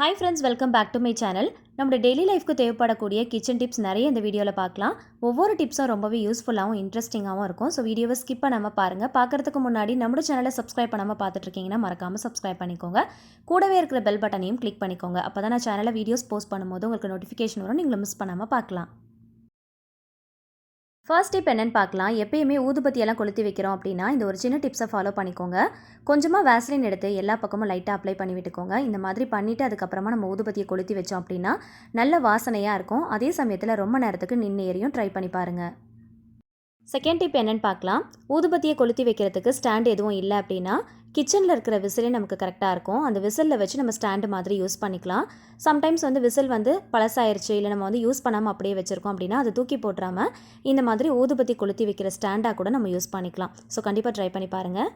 Hi friends welcome back to my channel நம்மளோட daily லைஃப்க்கு தேவைப்படக்கூடிய கிச்சன் டிப்ஸ் நிறைய இந்த வீடியோவில் பார்க்கலாம். ஒவ்வொரு டிப்ஸும் ரொம்பவே யூஸ்ஃபுல்லாகவும் இன்ட்ரெஸ்டிங்காகவும் இருக்கும். ஸோ வீடியோவை ஸ்கிப் பண்ணாமல் பாருங்கள் பார்க்குறதுக்கு முன்னாடி நம்மளோட சேனலை சப்ஸ்கிரைப் பண்ணாமல் பார்த்துட்ருக்கீங்கன்னா மறக்காமல் சப்ஸ்கிரைப் பண்ணிக்கோங்க. கூடவே இருக்கிற பெல் பட்டனையும் கிளிக் பண்ணிக்கோங்க. அப்போ தான் நான் சேனலில் வீடியோஸ் போஸ்ட் பண்ணும்போது உங்களுக்கு நோட்டிஃபிகேஷன் வரும். நீங்களும் மிஸ் பண்ணாமல் பார்க்கலாம். ஃபர்ஸ்ட் டிப் என்னென்னு பார்க்கலாம். எப்பயுமே ஊதுபத்தியெல்லாம் கொளுத்தி வைக்கிறோம் அப்படின்னா இந்த ஒரு சின்ன டிப்ஸை ஃபாலோ பண்ணிக்கோங்க. கொஞ்சமாக வேஸ்லின் எடுத்து எல்லா பக்கமும் லைட்டாக அப்ளை பண்ணி விட்டுக்கோங்க. இந்த மாதிரி பண்ணிவிட்டு அதுக்கப்புறமா நம்ம ஊதுபத்தியை கொளுத்தி வச்சோம் அப்படின்னா நல்ல வாசனையாக இருக்கும். அதே சமயத்தில் ரொம்ப நேரத்துக்கு நின்று ஏறியும் ட்ரை பண்ணி பாருங்கள் செகண்ட் டிப் என்னென்னு பார்க்கலாம். ஊதுபத்தியை கொளுத்தி வைக்கிறதுக்கு ஸ்டாண்ட் எதுவும் இல்லை அப்படின்னா கிச்சனில் இருக்கிற விசிலே நமக்கு கரெக்டாக இருக்கும். அந்த விசிலில் வச்சு நம்ம ஸ்டாண்டு மாதிரி யூஸ் பண்ணிக்கலாம். சம்டைம்ஸ் வந்து விசில் வந்து பழசாயிருச்சு இல்லை நம்ம வந்து யூஸ் பண்ணாமல் அப்படியே வச்சுருக்கோம் அப்படின்னா அதை தூக்கி போட்டுறாமல் இந்த மாதிரி ஊதுபத்தி கொளுத்தி வைக்கிற ஸ்டாண்டாக கூட நம்ம யூஸ் பண்ணிக்கலாம். ஸோ கண்டிப்பாக ட்ரை பண்ணி பாருங்கள்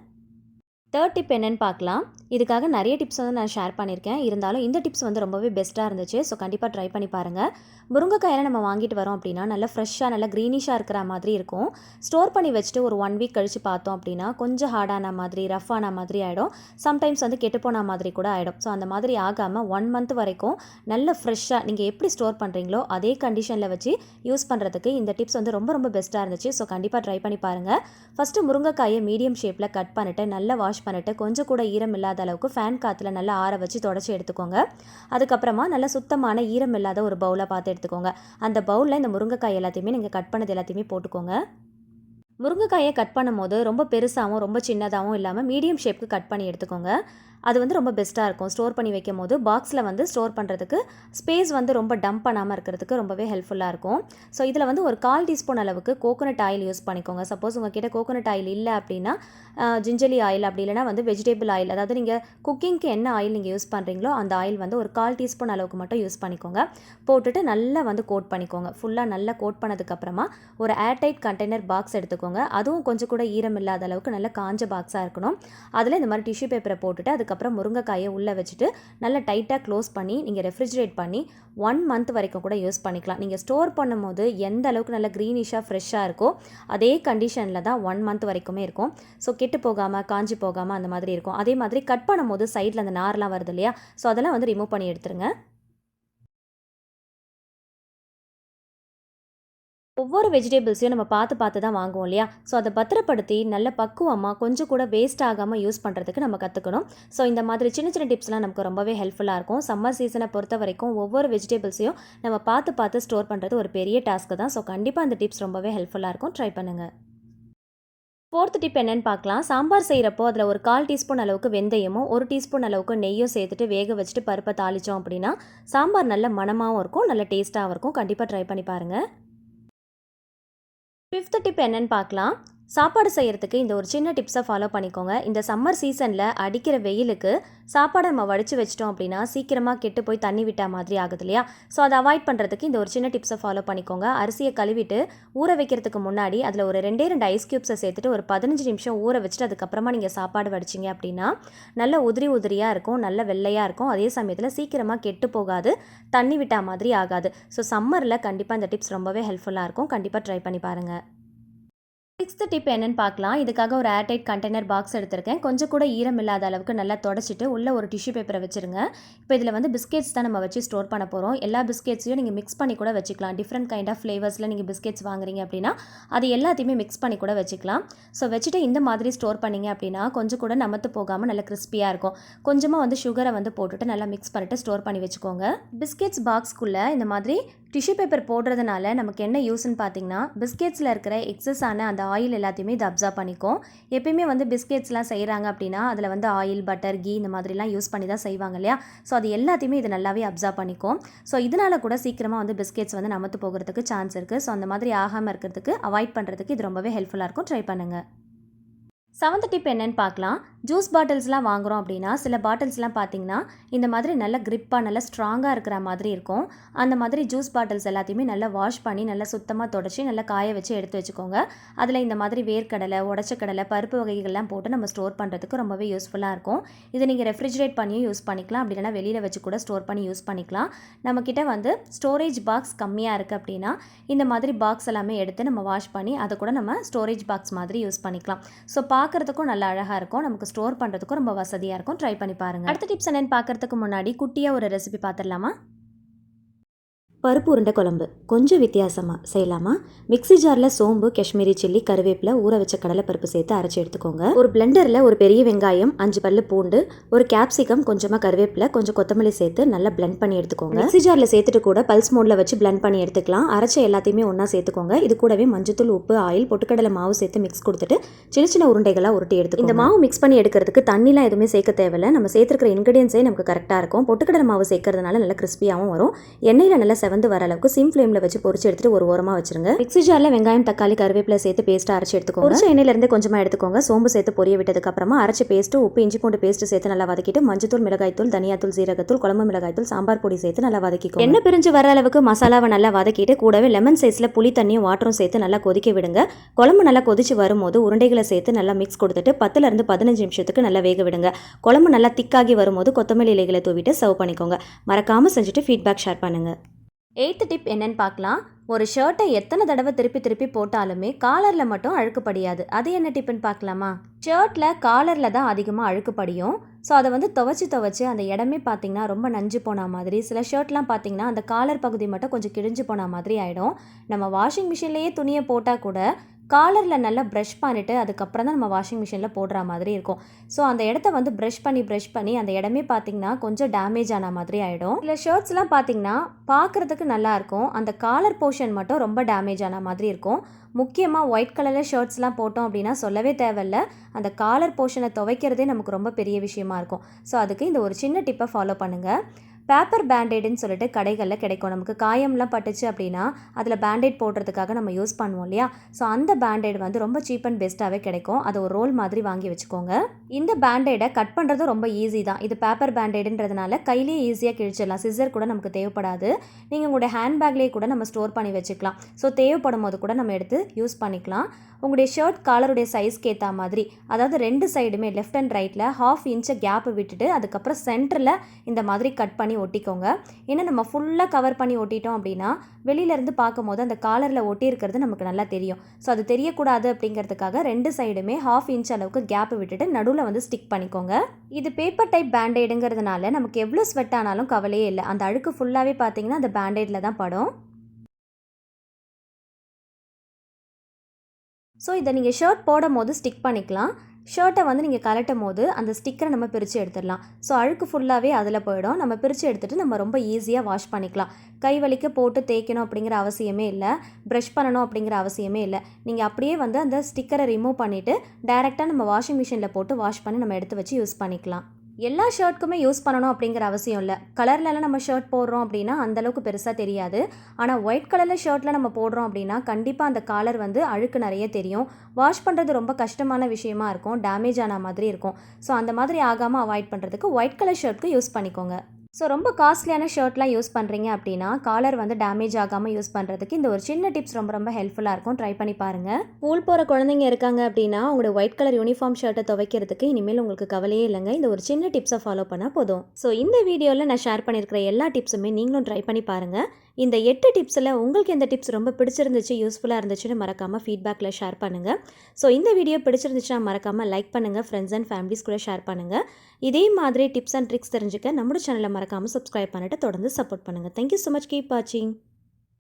தேர்ட் டிப் என்னென்னு பார்க்கலாம். இதுக்காக நிறைய டிப்ஸ் வந்து நான் ஷேர் பண்ணியிருக்கேன். இருந்தாலும் இந்த டிப்ஸ் வந்து ரொம்பவே பெஸ்ட்டாக இருந்துச்சு. ஸோ கண்டிப்பாக ட்ரை பண்ணி பாருங்கள் முருங்கைக்காயில் நம்ம வாங்கிட்டு வரோம் அப்படின்னா நல்லா ஃப்ரெஷ்ஷாக நல்லா க்ரீனிஷாக இருக்கிற மாதிரி இருக்கும். ஸ்டோர் பண்ணி வச்சுட்டு ஒரு ஒன் வீக் கழித்து பார்த்தோம் அப்படின்னா கொஞ்சம் ஹார்டான மாதிரி ரஃப்பான மாதிரி ஆகிடும் சம்டைம்ஸ் வந்து கெட்டுப்போன மாதிரி கூட ஆகிடும் ஸோ அந்த மாதிரி ஆகாமல் ஒன் மந்த் வரைக்கும் நல்ல ஃப்ரெஷ்ஷாக நீங்கள் எப்படி ஸ்டோர் பண்ணுறீங்களோ அதே கண்டிஷனில் வச்சு யூஸ் பண்ணுறதுக்கு இந்த டிப்ஸ் வந்து ரொம்ப ரொம்ப பெஸ்ட்டாக இருந்துச்சு. ஸோ கண்டிப்பாக ட்ரை பண்ணி பாருங்கள் ஃபஸ்ட்டு முருங்கைக்காயை மீடியம் ஷேப்பில் கட் பண்ணிவிட்டு நல்லா வாஷ் பண்ணிவிட்டு கொஞ்சம் கூட ஈரம் இல்லாத அளவுக்கு ஃபேன் காற்றுல நல்லா ஆற வச்சு தொடச்சி எடுத்துக்கோங்க. அதுக்கப்புறமா நல்லா சுத்தமான ஈரம் இல்லாத ஒரு பவுலை பார்த்து எடுத்துக்கோங்க. அந்த பவுலில் இந்த முருங்கைக்காய் எல்லாத்தையுமே நீங்கள் கட் பண்ணது எல்லாத்தையுமே போட்டுக்கோங்க. முருங்கைக்காயை கட் பண்ணும்போது ரொம்ப பெருசாகவும் ரொம்ப சின்னதாகவும் இல்லாமல் மீடியம் ஷேப்புக்கு கட் பண்ணி எடுத்துக்கோங்க. அது வந்து ரொம்ப பெஸ்ட்டாக இருக்கும். ஸ்டோர் பண்ணி வைக்கும் போது பாக்ஸில் வந்து ஸ்டோர் பண்ணுறதுக்கு ஸ்பேஸ் வந்து ரொம்ப டம்ப் பண்ணாமல் இருக்கிறதுக்கு ரொம்பவே ஹெல்ப்ஃபுல்லாக இருக்கும். ஸோ இதில் வந்து ஒரு கால் டீஸ்பூன் அளவுக்கு கோகோனட் ஆயில் யூஸ் பண்ணிக்கோங்க. சப்போஸ் உங்ககிட்ட கோகோனட் ஆயில் இல்லை அப்படின்னா ஜிஞ்சலி ஆயில் அப்படி இல்லைனா வந்து வெஜிடபிள் ஆயில் அதாவது நீங்கள் குக்கிங்க்கு என்ன ஆயில் நீங்கள் யூஸ் பண்ணுறீங்களோ அந்த ஆயில் வந்து ஒரு கால் டீஸ்பூன் அளவுக்கு மட்டும் யூஸ் பண்ணிக்கோங்க. போட்டுட்டு நல்லா வந்து கோட் பண்ணிக்கோங்க. ஃபுல்லாக நல்லா கோட் பண்ணதுக்கப்புறமா ஒரு ஏர்டைட் கண்டெய்னர் பாக்ஸ் எடுத்துக்கோங்க. அதுவும் கொஞ்சம் கூட ஈரம் இல்லாத அளவுக்கு நல்ல காஞ்ச பாக்ஸாக இருக்கணும். அதில் இந்த மாதிரி டிஷ்யூ பேப்பரை போட்டுட்டு அதுக்கப்புறம் முருங்கைக்காயை உள்ளே வச்சுட்டு நல்லா டைட்டாக க்ளோஸ் பண்ணி நீங்கள் ரெஃப்ரிஜரேட் பண்ணி ஒன் மந்த் வரைக்கும் கூட யூஸ் பண்ணிக்கலாம். நீங்கள் ஸ்டோர் பண்ணும்போது எந்த அளவுக்கு நல்ல க்ரீனிஷாக ஃப்ரெஷ்ஷாக இருக்கோ அதே கண்டிஷனில் தான் ஒன் மந்த் வரைக்குமே இருக்கும். ஸோ கெட்டு போகாமல் காஞ்சி போகாமல் அந்த மாதிரி இருக்கும். அதே மாதிரி கட் பண்ணும்போது சைடில் அந்த நார்லாம் வருது இல்லையா? ஸோ அதெல்லாம் வந்து ரிமூவ் பண்ணி எடுத்துருங்க. ஒவ்வொரு வெஜிடபிள்ஸையும் நம்ம பார்த்து பார்த்து தான் வாங்குவோம் இல்லையா? ஸோ அதை பத்திரப்படுத்தி நல்ல பக்குவமாக கொஞ்சம் கூட வேஸ்ட் ஆகாமல் யூஸ் பண்ணுறதுக்கு நம்ம கற்றுக்கணும் ஸோ இந்த மாதிரி சின்ன சின்ன டிப்ஸ்லாம் நமக்கு ரொம்பவே ஹெல்ப்ஃபுல்லாக இருக்கும். சம்மர் சீசனை பொறுத்த வரைக்கும் ஒவ்வொரு வெஜிடபிள்ஸையும் நம்ம பார்த்து பார்த்து ஸ்டோர் பண்ணுறது ஒரு பெரிய டாஸ்க்கு தான். ஸோ கண்டிப்பாக அந்த டிப்ஸ் ரொம்பவே ஹெல்ப்ஃபுல்லாக இருக்கும். ட்ரை பண்ணுங்கள் ஃபோர்த் டிப் என்னென்னு பார்க்கலாம். சாம்பார் செய்கிறப்போ அதில் ஒரு கால் டீஸ்பூன் அளவுக்கு வெந்தயமும் ஒரு டீஸ்பூன் அளவுக்கு நெய்யும் சேர்த்துட்டு வேக வச்சுட்டு பருப்பை தாளித்தோம் அப்படின்னா சாம்பார் நல்ல மணமாகவும் இருக்கும் நல்ல டேஸ்ட்டாகவும் இருக்கும். கண்டிப்பாக ட்ரை பண்ணி பாருங்கள் ஃபிஃப்த் டிப் என்னென்னு பார்க்கலாம். சாப்பாடு செய்கிறதுக்கு இந்த ஒரு சின்ன டிப்ஸை ஃபாலோ பண்ணிக்கோங்க. இந்த சம்மர் சீசனில் அடிக்கிற வெயிலுக்கு சாப்பாடை நம்ம வடித்து வச்சிட்டோம் அப்படின்னா சீக்கிரமாக கெட்டு போய் தண்ணி விட்டா மாதிரி ஆகுது இல்லையா? ஸோ அதை அவாய்ட் பண்ணுறதுக்கு இந்த ஒரு சின்ன டிப்ஸை ஃபாலோ பண்ணிக்கோங்க. அரிசியை கழுவிட்டு ஊற வைக்கிறதுக்கு முன்னாடி அதில் ஒரு ரெண்டே ரெண்டு ஐஸ் க்யூப்ஸை சேர்த்துட்டு ஒரு பதினஞ்சு நிமிஷம் ஊற வச்சுட்டு அதுக்கப்புறமா நீங்கள் சாப்பாடு வடிச்சிங்க அப்படின்னா நல்ல உதிரி உதிரியாக இருக்கும் நல்ல வெள்ளையாக இருக்கும். அதே சமயத்தில் சீக்கிரமாக கெட்டு போகாது தண்ணி விட்டா மாதிரி ஆகாது. ஸோ சம்மரில் கண்டிப்பாக இந்த டிப்ஸ் ரொம்பவே ஹெல்ப்ஃபுல்லாக இருக்கும். கண்டிப்பாக ட்ரை பண்ணி பாருங்கள் சிக்ஸ்த் டிப் என்னன்னு பார்க்கலாம். இதுக்காக ஒரு ஏர்டைட் கண்டெய்னர் பாக்ஸ் எடுத்திருக்கேன். கொஞ்சம் கூட ஈரம் இல்லாத அளவுக்கு நல்லா தொடச்சிட்டு உள்ளே ஒரு டிஷ்யூ பேப்பரை வச்சுருங்க. இப்போ இதில் வந்து பிஸ்கெட்ஸ் தான் நம்ம வச்சு ஸ்டோர் பண்ண போகிறோம் எல்லா பிஸ்கெட்ஸையும் நீங்கள் மிக்ஸ் பண்ணி கூட வச்சுக்கலாம். டிஃப்ரெண்ட் கைண்ட் ஆஃப் ஃப்ளேவர்ஸில் நீங்கள் பிஸ்கெட்ஸ் வாங்குறீங்க அப்படின்னா அது எல்லாத்தையுமே மிக்ஸ் பண்ணி கூட வச்சுக்கலாம். ஸோ வச்சுட்டு இந்த மாதிரி ஸ்டோர் பண்ணிங்க அப்படின்னா கொஞ்சம் கூட நமத்து போகாமல் நல்லா கிறிஸ்பியாக இருக்கும். கொஞ்சமாக வந்து சுகரை வந்து போட்டுட்டு நல்லா மிக்ஸ் பண்ணிட்டு ஸ்டோர் பண்ணி வச்சுக்கோங்க. பிஸ்கெட்ஸ் பாக்ஸ்க்குள்ளே இந்த மாதிரி டிஷ்யூ பேப்பர் போடுறதுனால நமக்கு என்ன யூஸ்ன்னு பார்த்தீங்கன்னா பிஸ்கெட்ஸில் இருக்கிற எக்ஸஸ் ஆன அந்த ஆயில் எல்லாத்தையுமே இது அப்சர்வ் பண்ணிக்கும். எப்பயுமே வந்து பிஸ்கெட்ஸ்லாம் செய்கிறாங்க அப்படின்னா அதில் வந்து ஆயில் பட்டர் கீ இந்த மாதிரிலாம் யூஸ் பண்ணி தான் செய்வாங்க இல்லையா? ஸோ அது எல்லாத்தையுமே இது நல்லாவே அப்சர்வ் பண்ணிக்கும். ஸோ இதனால் கூட சீக்கிரமாக வந்து பிஸ்கெட்ஸ் வந்து நமத்து போகிறதுக்கு சான்ஸ் இருக்குது ஸோ அந்த மாதிரி ஆகாமல் இருக்கிறதுக்கு அவாய்ட் பண்ணுறதுக்கு இது ரொம்பவே ஹெல்ப்ஃபுல்லாக இருக்கும். ட்ரை பண்ணுங்கள் செவன்த் டிப் என்னன்னு பார்க்கலாம். ஜூஸ் பாட்டில்ஸ்லாம் வாங்குகிறோம் அப்படின்னா சில பாட்டில்ஸ்லாம் பார்த்தீங்கன்னா இந்த மாதிரி நல்ல க்ரிப்பாக நல்லா நல்ல ஸ்ட்ராங்காக இருக்கிற மாதிரி இருக்கும். அந்த மாதிரி ஜூஸ் பாட்டில்ஸ் எல்லாத்தையுமே நல்லா வாஷ் பண்ணி நல்லா சுத்தமாக தொடச்சி நல்லா காய வச்சு எடுத்து வச்சுக்கோங்க. அதில் இந்த மாதிரி வேர்க்கடலை உடச்ச கடலை பருப்பு வகைகள்லாம் போட்டு நம்ம ஸ்டோர் பண்ணுறதுக்கு ரொம்பவே யூஸ்ஃபுல்லாக இருக்கும். இதை நீங்கள் ரெஃப்ரிஜரேட் பண்ணியும் யூஸ் பண்ணிக்கலாம். அப்படி இல்லைனா வெளியில் வச்சு கூட ஸ்டோர் பண்ணி யூஸ் பண்ணிக்கலாம். நம்மக்கிட்ட வந்து ஸ்டோரேஜ் பாக்ஸ் கம்மியாக இருக்குது அப்படின்னா இந்த மாதிரி பாக்ஸ் எல்லாமே எடுத்து நம்ம வாஷ் பண்ணி அதை கூட நம்ம ஸ்டோரேஜ் பாக்ஸ் மாதிரி யூஸ் பண்ணிக்கலாம். ஸோ பார்க்குறதுக்கும் நல்லா அழகாக இருக்கும். நமக்கு ஸ்டோர் பண்ணுறதுக்கும் ரொம்ப வசதியாக இருக்கும். ட்ரை பண்ணி பாருங்கள் அடுத்த டிப்ஸ் என்னென்னு பார்க்குறதுக்கு முன்னாடி குட்டியாக ஒரு ரெசிபி பார்த்துடலாமா பருப்பு உருண்டை குழம்பு. கொஞ்சம் வித்தியாசமாக செய்யலாமா? மிக்ஸி ஜாரில் சோம்பு காஷ்மீரி சில்லி கருவேப்பிலை ஊற வச்ச கடலைப்பருப்பு சேர்த்து அரைச்சி எடுத்துக்கோங்க. ஒரு பிளெண்டரில் ஒரு பெரிய வெங்காயம் அஞ்சு பல்லு பூண்டு ஒரு கேப்சிகம் கொஞ்சமாக கருவேப்பிலை கொஞ்சம் கொத்தமல்லி சேர்த்து நல்லா பிளெண்ட் பண்ணி எடுத்துக்கோங்க. மிக்சி ஜாரில் சேர்த்துட்டு கூட பல்ஸ் மோடில் வச்சு பிளெண்ட் பண்ணி எடுத்துக்கலாம். அரைச்ச எல்லாத்தையுமே ஒன்றா சேர்த்துக்கோங்க. இது கூடவே மஞ்சத்தூள் உப்பு ஆயில் பொட்டுக்கடலை மாவு சேர்த்து மிக்ஸ் கொடுத்துட்டு சின்ன சின்ன உருண்டைகளாக உருட்டி எடுத்து இந்த மாவு மிக்ஸ் பண்ணி எடுக்கிறதுக்கு தண்ணிலாம் எதுவுமே சேர்க்க தேவையில்லை. நம்ம சேர்த்துருக்கிற இன்கிரியன்ஸே நமக்கு கரெக்டாக இருக்கும். பொட்டுக்கடலை மாவு சேர்க்கறதுனால நல்லா கிறிஸ்பியாகவும் வரும். எண்ணெயில் நல்லா செவந்து வர அளவுக்கு சிம் ஃப்ளேமில் வச்சு பொறிச்சு எடுத்துட்டு ஒரு ஓரமாக வச்சிருங்க. மிக்ஸி ஜாரில் வெங்காயம் தக்காளி கருவேப்பிலை சேர்த்து பேஸ்ட்டாக அரைச்சி எடுத்துக்கோங்க. பொரிச்ச எண்ணெயிலேருந்து கொஞ்சமாக எடுத்துக்கோங்க. சோம்பு சேர்த்து பொரிய விட்டதுக்கு அப்புறமா பேஸ்ட்டு உப்பு இஞ்சி பூண்டு பேஸ்ட் சேர்த்து நல்லா வதக்கிட்டு மஞ்சத்தூள் மிளகாய்த்தூள் தனியாத்தூள் சீரகத்தூள் குழம்பு மிளகாய்த்தூள் சாம்பார் பொடி சேர்த்து நல்லா வதக்கிக்கோங்க. எண்ணெய் பிரிஞ்சு வர அளவுக்கு மசாலாவை நல்லா வதக்கிட்டு கூடவே லெமன் சைஸில் புளி தண்ணியும் வாட்டரும் சேர்த்து நல்லா கொதிக்க விடுங்க. குழம்பு நல்லா கொதிச்சு வரும்போது உருண்டைகளை சேர்த்து நல்லா மிக்ஸ் கொடுத்துட்டு பத்துலேருந்து பதினஞ்சு நிமிஷத்துக்கு நல்லா வேக விடுங்க. குழம்பு நல்லா திக்காகி வரும்போது கொத்தமல்லி இலைகளை தூவிட்டு சர்வ் பண்ணிக்கோங்க. மறக்காமல் செஞ்சுட்டு ஃபீட்பேக் ஷேர் பண்ணுங்கள் எயித்து டிப் என்னன்னு பார்க்கலாம். ஒரு ஷர்ட்டை எத்தனை தடவை திருப்பி திருப்பி போட்டாலுமே காலரில் மட்டும் அழுக்குப்படியாது அது என்ன டிப்புன்னு பார்க்கலாமா? ஷர்ட்டில் காலரில் தான் அதிகமாக அழுக்குப்படியும் ஸோ அதை வந்து துவச்சி துவச்சி அந்த இடமே பார்த்தீங்கன்னா ரொம்ப நஞ்சு போன மாதிரி. சில ஷர்ட்லாம் பார்த்தீங்கன்னா அந்த காலர் பகுதி மட்டும் கொஞ்சம் கிழிஞ்சு போன மாதிரி ஆகிடும் நம்ம வாஷிங் மிஷின்லேயே துணியை போட்டால் கூட காலரில் நல்லா ப்ரஷ் பண்ணிவிட்டு அதுக்கப்புறம் தான் நம்ம வாஷிங் மிஷினில் போடுற மாதிரி இருக்கும். ஸோ அந்த இடத்த வந்து ப்ரஷ் பண்ணி ப்ரஷ் பண்ணி அந்த இடமே பார்த்தீங்கன்னா கொஞ்சம் டேமேஜ் ஆன மாதிரி ஆகிடும் இல்லை ஷர்ட்ஸ்லாம் பார்த்திங்கன்னா பார்க்குறதுக்கு நல்லாயிருக்கும் அந்த காலர் போர்ஷன் மட்டும் ரொம்ப டேமேஜ் ஆன மாதிரி இருக்கும். முக்கியமாக ஒயிட் கலரில் ஷர்ட்ஸ்லாம் போட்டோம் அப்படின்னா சொல்லவே தேவையில்ல. அந்த காலர் போர்ஷனை துவைக்கிறதே நமக்கு ரொம்ப பெரிய விஷயமா இருக்கும். ஸோ அதுக்கு இந்த ஒரு சின்ன டிப்பை ஃபாலோ பண்ணுங்கள் பேப்பர் பேண்டேடுன்னு சொல்லிட்டு கடைகளில் கிடைக்கும். நமக்கு காயம்லாம் பட்டுச்சு அப்படின்னா அதில் பேண்டேட் போடுறதுக்காக நம்ம யூஸ் பண்ணுவோம் இல்லையா? ஸோ அந்த பேண்டேட் வந்து ரொம்ப சீப் அண்ட் பெஸ்ட்டாகவே கிடைக்கும். அதை ஒரு ரோல் மாதிரி வாங்கி வச்சுக்கோங்க. இந்த பேண்டேடை கட் பண்ணுறதும் ரொம்ப ஈஸி தான். இது பேப்பர் பேண்டேடுன்றதுனால கையிலேயே ஈஸியாக கிழிச்சிடலாம். சிசர் கூட நமக்கு தேவைப்படாது. நீங்கள் உங்களுடைய ஹேண்ட்பேக்லேயே கூட நம்ம ஸ்டோர் பண்ணி வச்சுக்கலாம். ஸோ தேவைப்படும் போது கூட நம்ம எடுத்து யூஸ் பண்ணிக்கலாம். உங்களுடைய ஷர்ட் காலருடைய சைஸ்க்கு ஏற்ற மாதிரி அதாவது ரெண்டு சைடுமே லெஃப்ட் அண்ட் ரைட்டில் ஹாஃப் இன்ச்சை கேப்பை விட்டுட்டு அதுக்கப்புறம் சென்டரில் இந்த மாதிரி கட் பண்ணி ஒட்டிக்கோங்க. ஏன்னா நம்ம ஃபுல்லாக கவர் பண்ணி ஒட்டிட்டோம் அப்படின்னா வெளியிலேருந்து பார்க்கும்போது அந்த காலரில் ஒட்டியிருக்கிறது நமக்கு நல்லா தெரியும். ஸோ அது தெரியக்கூடாது அப்படிங்கிறதுக்காக ரெண்டு சைடுமே ஹாஃப் இன்ச் அளவுக்கு கேப் விட்டுட்டு நடுவில் வந்து ஸ்டிக் பண்ணிக்கோங்க. இது பேப்பர் டைப் பேண்டேடுங்கிறதுனால நமக்கு எவ்வளோ ஸ்வெட் ஆனாலும் கவலையே இல்லை. அந்த அழுக்கு ஃபுல்லாகவே பார்த்தீங்கன்னா அந்த பேண்டேடில் தான் படும். ஸோ இதை நீங்கள் ஷர்ட் போடும் போது ஸ்டிக் பண்ணிக்கலாம். ஷர்ட்டை வந்து நீங்கள் கலட்டும் போது அந்த ஸ்டிக்கரை நம்ம பிரித்து எடுத்துடலாம். ஸோ அழுக்கு ஃபுல்லாகவே அதில் போயிடும். நம்ம பிரித்து எடுத்துகிட்டு நம்ம ரொம்ப ஈஸியாக வாஷ் பண்ணிக்கலாம். கை வலிக்க போட்டு தேய்க்கணும் அப்படிங்கிற அவசியமே இல்லை. ப்ரஷ் பண்ணணும் அப்படிங்கிற அவசியமே இல்லை. நீங்கள் அப்படியே வந்து அந்த ஸ்டிக்கரை ரிமூவ் பண்ணிவிட்டு டேரெக்டாக நம்ம வாஷிங் மிஷினில் போட்டு வாஷ் பண்ணி நம்ம எடுத்து வச்சு யூஸ் பண்ணிக்கலாம். எல்லா ஷர்ட்க்குமே யூஸ் பண்ணணும் அப்படிங்கிற அவசியம் இல்லை. கலர்லலாம் நம்ம ஷர்ட் போடுறோம் அப்படின்னா அந்தளவுக்கு பெருசாக தெரியாது. ஆனால் ஒயிட் கலரில் ஷர்ட்டில் நம்ம போடுறோம் அப்படின்னா கண்டிப்பாக அந்த காலர் வந்து அழுக்கு நிறைய தெரியும். வாஷ் பண்ணுறது ரொம்ப கஷ்டமான விஷயமா இருக்கும். டேமேஜ் ஆன மாதிரி இருக்கும். ஸோ அந்த மாதிரி ஆகாமல் அவாய்ட் பண்ணுறதுக்கு ஒயிட் கலர் ஷர்ட்க்கு யூஸ் பண்ணிக்கோங்க. ஸோ ரொம்ப காஸ்ட்லியான ஷர்ட்லாம் யூஸ் பண்ணுறீங்க அப்படின்னா காலர் வந்து டேமேஜ் ஆகாமல் யூஸ் பண்ணுறதுக்கு இந்த ஒரு சின்ன டிப்ஸ் ரொம்ப ரொம்ப ஹெல்ப்ஃபுல்லாக இருக்கும். ட்ரை பண்ணி பாருங்கள் ஸ்கூல் போகிற குழந்தைங்க இருக்காங்க அப்படின்னா உங்களோட ஒயிட் கலர் யூனிஃபார்ம் ஷர்ட்டை துவைக்கிறதுக்கு இனிமேல் உங்களுக்கு கவலையே இல்லைங்க. இந்த ஒரு சின்ன டிப்ஸை ஃபாலோ பண்ணால் போதும். ஸோ இந்த வீடியோவில் நான் ஷேர் பண்ணியிருக்கிற எல்லா டிப்ஸுமே நீங்களும் ட்ரை பண்ணி பாருங்கள் இந்த எட்டு டிப்ஸில் உங்களுக்கு எந்த டிப்ஸ் ரொம்ப பிடிச்சிருந்துச்சு யூஸ்ஃபுல்லாக இருந்துச்சுன்னு மறக்காமல் ஃபீட்பேக்கில் ஷேர் பண்ணுங்கள் ஸோ இந்த வீடியோ பிடிச்சிருந்துச்சுன்னா மறக்காமல் லைக் பண்ணுங்கள் ஃப்ரெண்ட்ஸ் அண்ட் ஃபேமிலிஸ் கூட ஷேர் பண்ணுங்கள் இதே மாதிரி டிப்ஸ் அண்ட் ட்ரிக்ஸ் தெரிஞ்சுக்க நம்மளோட சேனலை மறக்காமல் சப்ஸ்கிரைப் பண்ணிட்டு தொடர்ந்து சப்போர்ட் பண்ணுங்கள் தேங்க்யூ ஸோ மச் கீப் வாட்சிங்